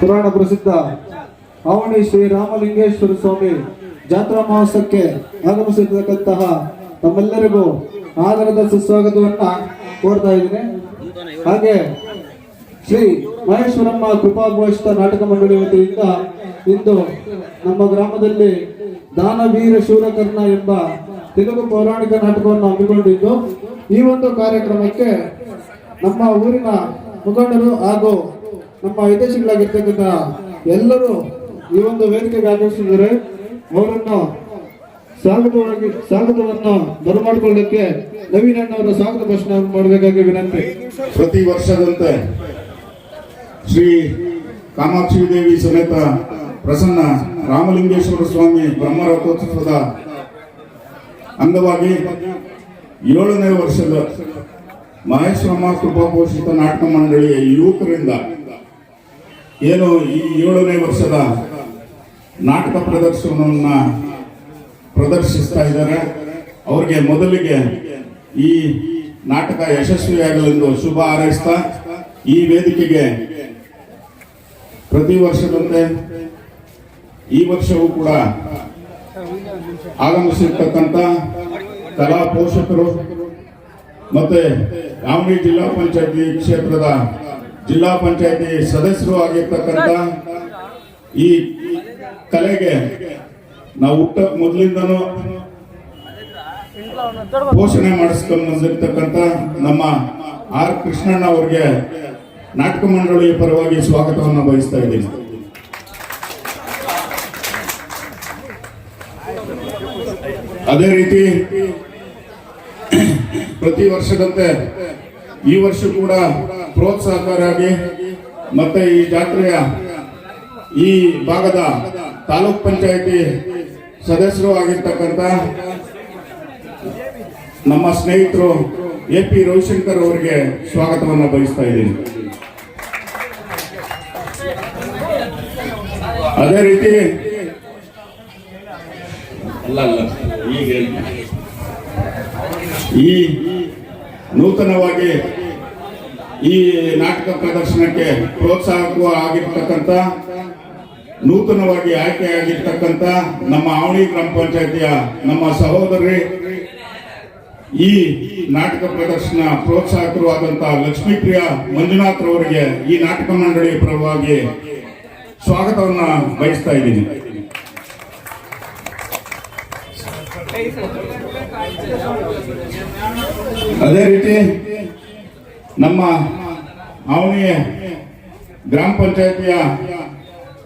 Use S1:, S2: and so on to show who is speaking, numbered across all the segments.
S1: ಪುರಾಣ ಪ್ರಸಿದ್ಧ ಅವಣಿ ಶ್ರೀ ರಾಮಲಿಂಗೇಶ್ವರ ಸ್ವಾಮಿ ಜಾತ್ರಾ ಮಹೋತ್ಸವಕ್ಕೆ ಆಗಮಿಸಿರ್ತಕ್ಕಂತಹ ತಮ್ಮೆಲ್ಲರಿಗೂ ಆಧಾರದ ಸುಸ್ವಾಗತವನ್ನ ಕೋರ್ತಾ ಇದ್ದೀನಿ. ಹಾಗೆ ಶ್ರೀ ಮಹೇಶ್ವರಮ್ಮ ಕೃಪಾಘೋಷಿತ ನಾಟಕ ಮಂಡಳಿ ವತಿಯಿಂದ ಇಂದು ನಮ್ಮ ಗ್ರಾಮದಲ್ಲಿ ದಾನವೀರ ಶೂರಕರ್ಣ ಎಂಬ ತೆಲುಗು ಪೌರಾಣಿಕ ನಾಟಕವನ್ನು ಹಮ್ಮಿಕೊಂಡಿದ್ದು, ಈ ಒಂದು ಕಾರ್ಯಕ್ರಮಕ್ಕೆ ನಮ್ಮ ಊರಿನ ಮುಖಂಡರು ಹಾಗೂ ನಮ್ಮ ವಿದೇಶಿಗಳಾಗಿರ್ತಕ್ಕಂಥ ಎಲ್ಲರೂ ಈ ಒಂದು ವೇದಿಕೆಗೆ ಆಗಮಿಸಿದ್ದಾರೆ ಅವರನ್ನು ಸ್ವಾಗತವಾಗಿ ಸ್ವಾಗತವನ್ನು ಬರಮಾಡಿಕೊಳ್ಳಕ್ಕೆ ನವೀನ್ ಅಣ್ಣವರ ಸ್ವಾಗತ ಭಾಷಣ ಮಾಡಬೇಕಾಗಿ ವಿನಂತಿ.
S2: ಪ್ರತಿ ವರ್ಷದಂತೆ ಶ್ರೀ ಕಾಮಾಕ್ಷಿ ದೇವಿ ಸಮೇತ ಪ್ರಸನ್ನ ರಾಮಲಿಂಗೇಶ್ವರ ಸ್ವಾಮಿ ಬ್ರಹ್ಮರಥೋತ್ಸವದ ಅಂಗವಾಗಿ ಏಳನೇ ವರ್ಷದ ಮಹೇಶ್ವರ ಕೃಪಾಪೋಷಿತ ನಾಟಕ ಮಂಡಳಿಯ ಯುವಕರಿಂದ ಏನು ಈ ಏಳನೇ ವರ್ಷದ ನಾಟಕ ಪ್ರದರ್ಶನವನ್ನು ಪ್ರದರ್ಶಿಸ್ತಾ ಇದ್ದಾರೆ. ಅವ್ರಿಗೆ ಮೊದಲಿಗೆ ಈ ನಾಟಕ ಯಶಸ್ವಿಯಾಗಲೆಂದು ಶುಭ ಹಾರೈಸ್ತಾ, ಈ ವೇದಿಕೆಗೆ ಪ್ರತಿ ವರ್ಷದಂತೆ ಈ ವರ್ಷವೂ ಕೂಡ ಆಗಮಿಸಿರ್ತಕ್ಕಂಥ ಕಲಾ ಪೋಷಕರು ಮತ್ತೆ ಯಾವನಿ ಜಿಲ್ಲಾ ಪಂಚಾಯತಿ ಕ್ಷೇತ್ರದ ಜಿಲ್ಲಾ ಪಂಚಾಯತಿ ಸದಸ್ಯರು ಆಗಿರ್ತಕ್ಕಂಥ ಈ ಕಲೆಗೆ ನಾವು ಹುಟ್ಟ ಮೊದಲಿಂದನೂ ಪೋಷಣೆ ಮಾಡಿಸ್ಕೊಂಡು ಬಂದಿರತಕ್ಕಂತ ನಮ್ಮ ಆರ್ ಕೃಷ್ಣಣ್ಣ ಅವರಿಗೆ ನಾಟಕ ಮಂಡಳಿಯ ಪರವಾಗಿ ಸ್ವಾಗತವನ್ನು ಬಯಸ್ತಾ ಇದ್ದೀನಿ. ಅದೇ ರೀತಿ ಪ್ರತಿ ವರ್ಷದಂತೆ ಈ ವರ್ಷ ಕೂಡ ಪ್ರೋತ್ಸಾಹಕರಾಗಿ ಮತ್ತೆ ಈ ಜಾತ್ರೆಯ ಈ ಭಾಗದ ತಾಲೂಕ್ ಪಂಚಾಯತಿ ಸದಸ್ಯರು ಆಗಿರ್ತಕ್ಕಂಥ ನಮ್ಮ ಸ್ನೇಹಿತರು ಎ ಪಿ ರವಿಶಂಕರ್ ಅವರಿಗೆ ಸ್ವಾಗತವನ್ನು ಬಯಸ್ತಾ ಇದ್ದೀನಿ. ಅದೇ ರೀತಿ ಅಲ್ಲ ಅಲ್ಲ. ಈಗ ಈ ನೂತನವಾಗಿ ಈ ನಾಟಕ ಪ್ರದರ್ಶನಕ್ಕೆ ಪ್ರೋತ್ಸಾಹಕ್ಕೂ ಆಗಿರ್ತಕ್ಕಂಥ, ನೂತನವಾಗಿ ಆಯ್ಕೆಯಾಗಿರ್ತಕ್ಕಂಥ ನಮ್ಮ ಆವಣಿ ಗ್ರಾಮ ಪಂಚಾಯತಿಯ ನಮ್ಮ ಸಹೋದರಿ, ಈ ನಾಟಕ ಪ್ರದರ್ಶನ ಪ್ರೋತ್ಸಾಹಕರು ಆದಂತಹ ಲಕ್ಷ್ಮೀಪ್ರಿಯ ಮಂಜುನಾಥ್ ರವರಿಗೆ ಈ ನಾಟಕ ಮಂಡಳಿ ಪರವಾಗಿ ಸ್ವಾಗತವನ್ನ ಬಯಸ್ತಾ ಇದ್ದೀನಿ. ಅದೇ ರೀತಿ ನಮ್ಮ ಅವನಿ ಗ್ರಾಮ ಪಂಚಾಯತಿಯ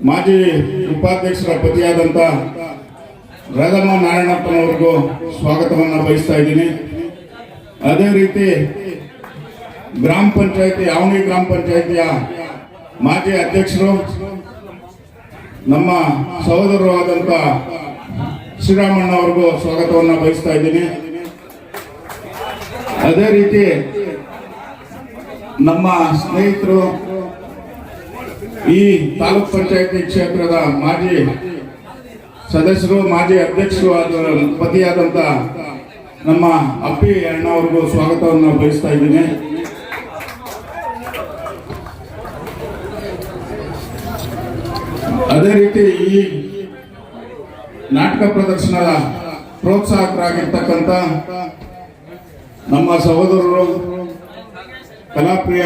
S2: ಮಾಜಿ ಉಪಾಧ್ಯಕ್ಷರ ಪತಿಯಾದಂಥ ರಾಧಮ್ಮ ನಾರಾಯಣಪ್ಪನವರಿಗೂ ಸ್ವಾಗತವನ್ನು ಬಯಸ್ತಾ ಇದ್ದೀನಿ. ಅದೇ ರೀತಿ ಗ್ರಾಮ ಪಂಚಾಯತಿ ಅವನಿ ಗ್ರಾಮ ಪಂಚಾಯತಿಯ ಮಾಜಿ ಅಧ್ಯಕ್ಷರು, ನಮ್ಮ ಸಹೋದರರು ಆದಂಥ ಶ್ರೀರಾಮಣ್ಣ ಅವ್ರಿಗೂ ಸ್ವಾಗತವನ್ನು ಬಯಸ್ತಾ ಇದ್ದೀನಿ. ಅದೇ ರೀತಿ ನಮ್ಮ ಸ್ನೇಹಿತರು ಈ ತಾಲೂಕ್ ಪಂಚಾಯತಿ ಕ್ಷೇತ್ರದ ಮಾಜಿ ಸದಸ್ಯರು, ಮಾಜಿ ಅಧ್ಯಕ್ಷರು ಆದ ಪತಿಯಾದಂತ ನಮ್ಮ ಅಪ್ಪಿ ಅಣ್ಣ ಅವ್ರಿಗೂ ಸ್ವಾಗತವನ್ನು ಬಯಸ್ತಾ ಇದ್ದೀನಿ. ಅದೇ ರೀತಿ ಈ ನಾಟಕ ಪ್ರದರ್ಶನದ ಪ್ರೋತ್ಸಾಹಕರಾಗಿರ್ತಕ್ಕಂಥ ನಮ್ಮ ಸಹೋದರರು ಕಲಾಪ್ರಿಯ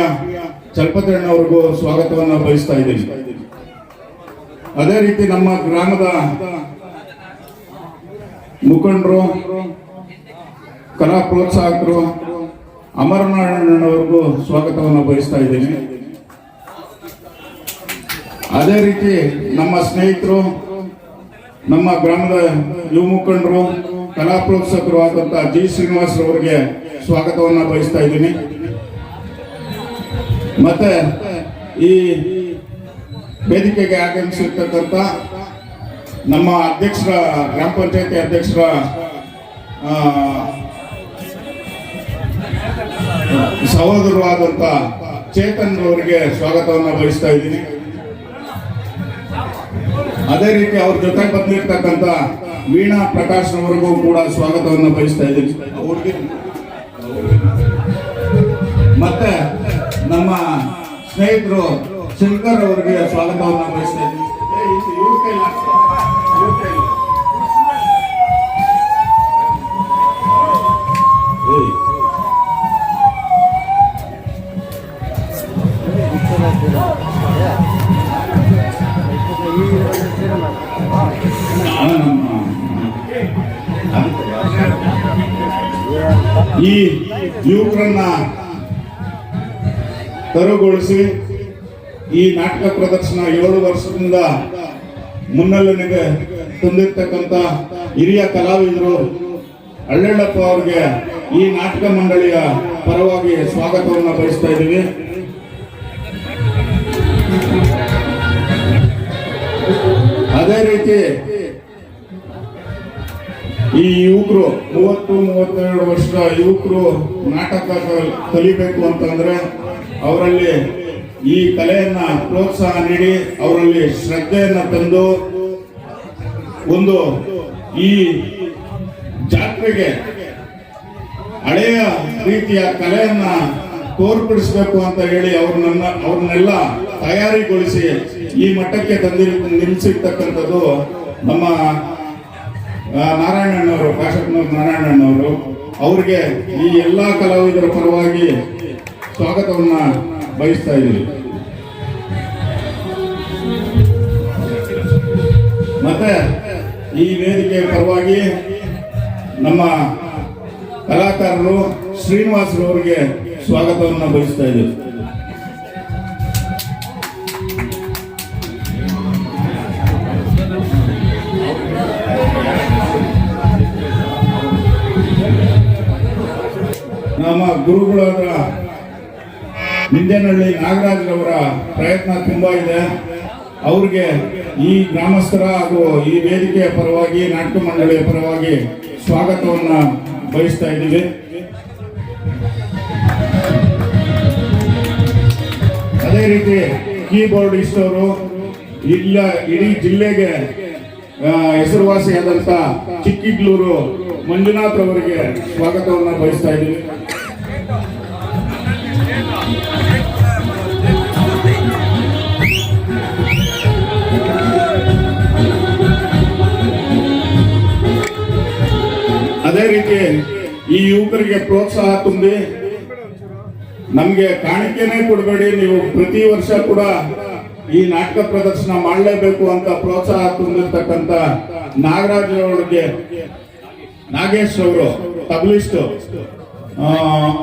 S2: ಚಲಪತಿಯಣ್ಣವ್ರಿಗೂ ಸ್ವಾಗತವನ್ನು ಬಯಸ್ತಾ ಇದ್ದೀನಿ. ಅದೇ ರೀತಿ ನಮ್ಮ ಗ್ರಾಮದ ಮುಖಂಡರು, ಕಲಾ ಪ್ರೋತ್ಸಾಹಕರು ಅಮರನಾರಾಯಣವರೆಗೂ ಸ್ವಾಗತವನ್ನು ಬಯಸ್ತಾ ಇದ್ದೀನಿ. ಅದೇ ರೀತಿ ನಮ್ಮ ಸ್ನೇಹಿತರು, ನಮ್ಮ ಗ್ರಾಮದ ಯುವ ಮುಖಂಡರು, ಕಲಾ ಪ್ರೋತ್ಸಾಹಕರು ಆದಂತಹ ಜಿ ಶ್ರೀನಿವಾಸ್ ಅವರಿಗೆ ಸ್ವಾಗತವನ್ನು ಬಯಸ್ತಾ ಇದ್ದೀನಿ. ಮತ್ತೆ ಈ ವೇದಿಕೆಗೆ ಆಗಮಿಸಿರ್ತಕ್ಕಂಥ ನಮ್ಮ ಅಧ್ಯಕ್ಷರ, ಗ್ರಾಮ ಪಂಚಾಯತಿ ಅಧ್ಯಕ್ಷರ ಸಹೋದರರು ಆದಂತ ಚೇತನ್ ಅವರಿಗೆ ಸ್ವಾಗತವನ್ನು ಬಯಸ್ತಾ ಇದ್ದೀನಿ. ಅದೇ ರೀತಿ ಅವ್ರ ಜೊತೆ ಬಂದಿರ್ತಕ್ಕಂಥ ವೀಣಾ ಪ್ರಕಾಶ್ ಅವರಿಗೂ ಕೂಡ ಸ್ವಾಗತವನ್ನು ಬಯಸ್ತಾ ಇದ್ದೀನಿ. ಅವ್ರಿಗೆ ಮತ್ತೆ ನಮ್ಮ ಸ್ನೇಹಿತರು ಶಂಕರ್ ಅವರಿಗೆ ಸ್ವಾಗತವನ್ನು ಬಯಸ್ತಾ ಇದ್ದೀನಿ ಏ, ಇದು ಇವ್ರ ಕೈಲಿ ಹಾಕ್ಸಿ. ಇವ್ರ ಕೈಲಿ. ಏಯ್. ನಾನು ನಮ್ಮ- ಈ ಯುವಕರನ್ನ ತರುಗೊಳಿಸಿ ಈ ನಾಟಕ ಪ್ರದರ್ಶನ ಏಳು ವರ್ಷದಿಂದ ಮುನ್ನೆಲೆಗೆ ತಂದಿರ್ತಕ್ಕಂಥ ಹಿರಿಯ ಕಲಾವಿದರು ಅಳ್ಳೆಳ್ಳಪ್ಪ ಅವರಿಗೆ ಈ ನಾಟಕ ಮಂಡಳಿಯ ಪರವಾಗಿ ಸ್ವಾಗತವನ್ನು ಬಯಸ್ತಾ ಇದ್ದೀವಿ ಅದೇ ರೀತಿ ಈ ಯುವಕರು ಮೂವತ್ತು, ಮೂವತ್ತೆರಡು ವರ್ಷದ ಯುವಕರು ನಾಟಕ ಕಲಿಬೇಕು ಅಂತಂದ್ರೆ ಅವರಲ್ಲಿ ಈ ಕಲೆಯನ್ನ ಪ್ರೋತ್ಸಾಹ ನೀಡಿ ಅವರಲ್ಲಿ ಶ್ರದ್ಧೆಯನ್ನ ತಂದು ಒಂದು ಈ ಜಾತ್ರೆಗೆ ಹಳೆಯ ರೀತಿಯ ಕಲೆಯನ್ನ ತೋರ್ಪಡಿಸಬೇಕು ಅಂತ ಹೇಳಿ ಅವ್ರನ್ನ ಅವ್ರನ್ನೆಲ್ಲ ತಯಾರಿಗೊಳಿಸಿ ಈ ಮಟ್ಟಕ್ಕೆ ತಂದಿರ್ ನಿಲ್ಲಿಸಿರ್ತಕ್ಕಂಥದ್ದು ನಮ್ಮ ನಾರಾಯಣಣ್ಣವರು ಕಾಶಪ್ಪನವ್ರು ನಾರಾಯಣಣ್ಣವರು. ಅವ್ರಿಗೆ ಈ ಎಲ್ಲಾ ಕಲಾವಿದರ ಪರವಾಗಿ ಸ್ವಾಗತವನ್ನ ಬಯಸ್ತಾ ಇದ್ದೀವಿ ಮತ್ತೆ ಈ ವೇದಿಕೆ ಪರವಾಗಿ ನಮ್ಮ ಕಲಾಕಾರರು ಶ್ರೀನಿವಾಸರವರಿಗೆ ಸ್ವಾಗತವನ್ನ ಬಯಸ್ತಾ ಇದ್ದೀವಿ ನಮ್ಮ ಗುರುಗಳಾದ ನಿಂಜನಹಳ್ಳಿ ನಾಗರಾಜ್ರವರ ಪ್ರಯತ್ನ ತುಂಬಾ ಇದೆ. ಅವ್ರಿಗೆ ಈ ಗ್ರಾಮಸ್ಥರ ಹಾಗೂ ಈ ವೇದಿಕೆಯ ಪರವಾಗಿ, ನಾಟ್ಯ ಮಂಡಳಿಯ ಪರವಾಗಿ ಸ್ವಾಗತವನ್ನ ಬಯಸ್ತಾ ಇದ್ದೀವಿ. ಅದೇ ರೀತಿ ಕೀಬೋರ್ಡ್ ಇಷ್ಟವರು ಇಲ್ಲ, ಇಡೀ ಜಿಲ್ಲೆಗೆ ಹೆಸರುವಾಸಿಯಾದಂಥ ಚಿಕ್ಕಿಗ್ಲೂರು ಮಂಜುನಾಥ್ ಅವರಿಗೆ ಸ್ವಾಗತವನ್ನ ಬಯಸ್ತಾ ಇದ್ದೀವಿ. ಅದೇ ರೀತಿ ಈ ಯುವಕರಿಗೆ ಪ್ರೋತ್ಸಾಹ ತುಂಬಿ ನಮ್ಗೆ ಕಾಣಿಕೆನೇ ಕೊಡಬೇಡಿ, ನೀವು ಪ್ರತಿ ವರ್ಷ ಕೂಡ ಈ ನಾಟಕ ಪ್ರದರ್ಶನ ಮಾಡಲೇಬೇಕು ಅಂತ ಪ್ರೋತ್ಸಾಹ ತುಂಬಿರ್ತಕ್ಕಂಥ ನಾಗರಾಜ್ ಅವರಿಗೆ, ನಾಗೇಶ್ ಅವರು, ಪಬ್ಲಿಸ್ಟ್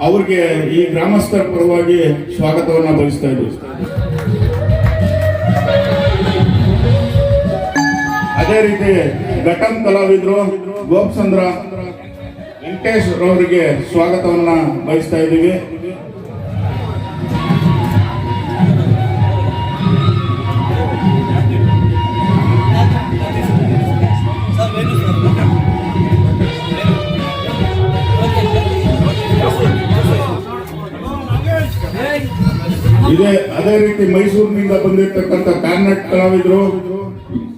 S2: ಅವ್ರಿಗೆ ಈ ಗ್ರಾಮಸ್ಥರ ಪರವಾಗಿ ಸ್ವಾಗತವನ್ನ ಬಯಸ್ತಾ ಇದ್ದೀವಿ ಅದೇ ರೀತಿ ಘಟಂ ಕಲಾವಿದರು ಗೋಪಚಂದ್ರ ವೆಂಕಟೇಶ್ ರವರಿಗೆ ಸ್ವಾಗತವನ್ನ ಬಯಸ್ತಾ ಇದ್ದೀವಿ. ಇದೇ, ಅದೇ ರೀತಿ ಮೈಸೂರಿನಿಂದ ಬಂದಿರತಕ್ಕಂಥ ಕರ್ನಾಟಕ ಕಲಾವಿದರು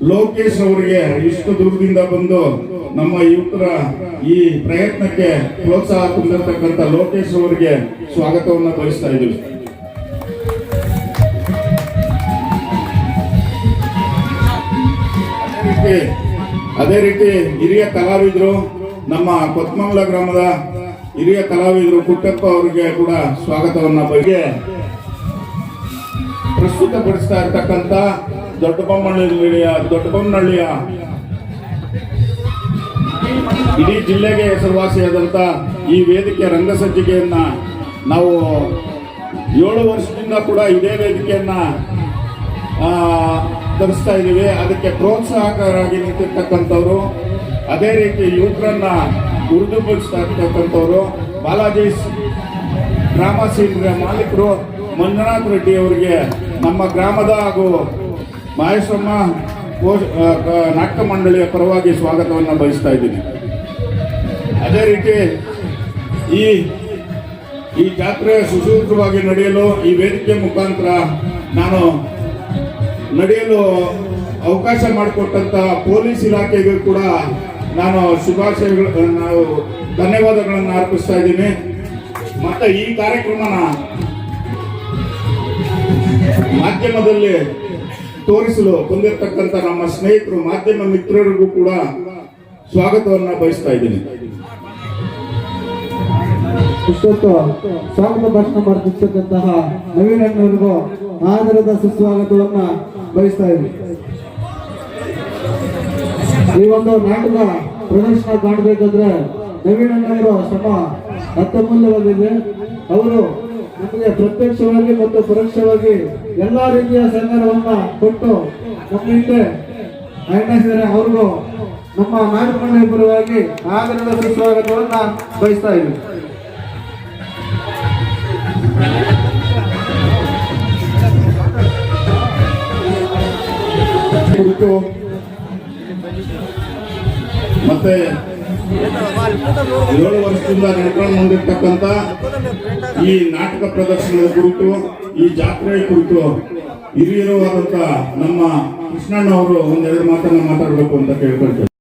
S2: ಲೋಕೇಶ್ ಅವರಿಗೆ ಇಷ್ಟು ದುರ್ಗದಿಂದ ಬಂದು ನಮ್ಮ ಯುವಕರ ಈ ಪ್ರಯತ್ನಕ್ಕೆ ಪ್ರೋತ್ಸಾಹ ತುಂಬಿರ್ತಕ್ಕಂಥ ಲೋಕೇಶ್ ಅವರಿಗೆ ಸ್ವಾಗತವನ್ನು ಬಯಸ್ತಾ ಇದ್ದೀವಿ. ಅದೇ ರೀತಿ ಹಿರಿಯ ಕಲಾವಿದರು, ನಮ್ಮ ಕೊತ್ಮಂಗ್ಲ ಗ್ರಾಮದ ಹಿರಿಯ ಕಲಾವಿದರು ಕುಟ್ಟಪ್ಪ ಅವರಿಗೆ ಕೂಡ ಸ್ವಾಗತವನ್ನ ಬಗ್ಗೆ ಪ್ರಸ್ತುತಪಡಿಸ್ತಾ ಇರ್ತಕ್ಕಂಥ ದೊಡ್ಡಬೊಮ್ಮನಹಳ್ಳಿಯ ದೊಡ್ಡಬೊಮ್ಮನಹಳ್ಳಿಯ ಇಡೀ ಜಿಲ್ಲೆಗೆ ಹೆಸರುವಾಸಿಯಾದಂಥ ಈ ವೇದಿಕೆ ರಂಗಸಜ್ಜಿಕೆಯನ್ನು ನಾವು ಏಳು ವರ್ಷದಿಂದ ಕೂಡ ಇದೇ ವೇದಿಕೆಯನ್ನ ತರಿಸ್ತಾ ಇದ್ದೀವಿ. ಅದಕ್ಕೆ ಪ್ರೋತ್ಸಾಹಕರಾಗಿ ನಿಂತಿರ್ತಕ್ಕಂಥವ್ರು, ಅದೇ ರೀತಿ ಯುವಕರನ್ನ ಉರ್ದುಪಡಿಸ್ತಾ ಇರ್ತಕ್ಕಂಥವ್ರು, ಬಾಲಾಜಿ ಗ್ರಾಮ ಸೀಟ್ರ ಮಾಲೀಕರು ಮಂಜುನಾಥ್ ರೆಡ್ಡಿ ಅವರಿಗೆ ನಮ್ಮ ಗ್ರಾಮದ ಹಾಗೂ ಮಹೇಶ್ವರಮ್ಮ ನಾಟಕ ಮಂಡಳಿಯ ಪರವಾಗಿ ಸ್ವಾಗತವನ್ನು ಬಯಸ್ತಾ ಇದ್ದೀನಿ. ಅದೇ ರೀತಿ ಈ ಈ ಜಾತ್ರೆ ಸುಸೂತ್ರವಾಗಿ ನಡೆಯಲು ಈ ವೇದಿಕೆ ಮುಖಾಂತರ ನಾನು ನಡೆಯಲು ಅವಕಾಶ ಮಾಡಿಕೊಟ್ಟಂತ ಪೊಲೀಸ್ ಇಲಾಖೆಗೂ ಕೂಡ ನಾನು ಶುಭಾಶಯಗಳು ನಾವು ಧನ್ಯವಾದಗಳನ್ನು ಅರ್ಪಿಸ್ತಾ ಇದ್ದೀನಿ. ಮತ್ತೆ ಈ ಕಾರ್ಯಕ್ರಮನ ಮಾಧ್ಯಮದಲ್ಲಿ ತೋರಿಸಲು ಬಂದಿರತಕ್ಕಂತ ನಮ್ಮ ಸ್ನೇಹಿತರು, ಮಾಧ್ಯಮ ಮಿತ್ರರಿಗೂ ಕೂಡ ಸ್ವಾಗತವನ್ನ ಬಯಸ್ತಾ ಇದ್ದೀನಿ.
S1: ಇಷ್ಟೊತ್ತು ಸ್ವಾಗತ ಭಾಷಣ ಮಾಡ್ತಿರ್ತಕ್ಕಂತಹ ನವೀನ್ ಅಣ್ಣವರಿಗೂ ಆಧಾರದ ಸುಸ್ವಾಗತವನ್ನ ಬಯಸ್ತಾ ಇದ್ದೀನಿ. ಈ ಒಂದು ನಾಟಕ ಪ್ರದರ್ಶನ ಕಾಣಬೇಕಾದ್ರೆ ನವೀನ್ ಅಣ್ಣವರು ಶ್ರಮ ಅತ್ಯಮೂಲ್ಯವಾಗಿದೆ. ಅವರು ನಮಗೆ ಪ್ರತ್ಯಕ್ಷವಾಗಿ ಮತ್ತು ಪರೋಕ್ಷವಾಗಿ ಎಲ್ಲ ರೀತಿಯ ಸಹಕಾರವನ್ನ ಕೊಟ್ಟು ನಮ್ಮ ಹಿಂದೆ ಅವ್ರಿಗೂ ನಮ್ಮ ನಾಯಕರ ಪರವಾಗಿ ಆದರದ ಸುಸ್ವಾಗತವನ್ನ ಬಯಸ್ತಾ
S2: ಇದ್ದೀವಿ ಮತ್ತೆ ಏಳು ವರ್ಷದಿಂದ ನಡ್ಕೊಂಡು ಬಂದಿರತಕ್ಕಂತ ಈ ನಾಟಕ ಪ್ರದರ್ಶನದ ಕುರಿತು, ಈ ಜಾತ್ರೆ ಕುರಿತು ಹಿರಿಯರು ಆದಂತ ನಮ್ಮ ಕೃಷ್ಣಣ್ಣ ಅವರು ಒಂದೆರಡು ಮಾತನ್ನ ಮಾತಾಡಬೇಕು ಅಂತ ಕೇಳ್ಕೊಳ್ತೇವೆ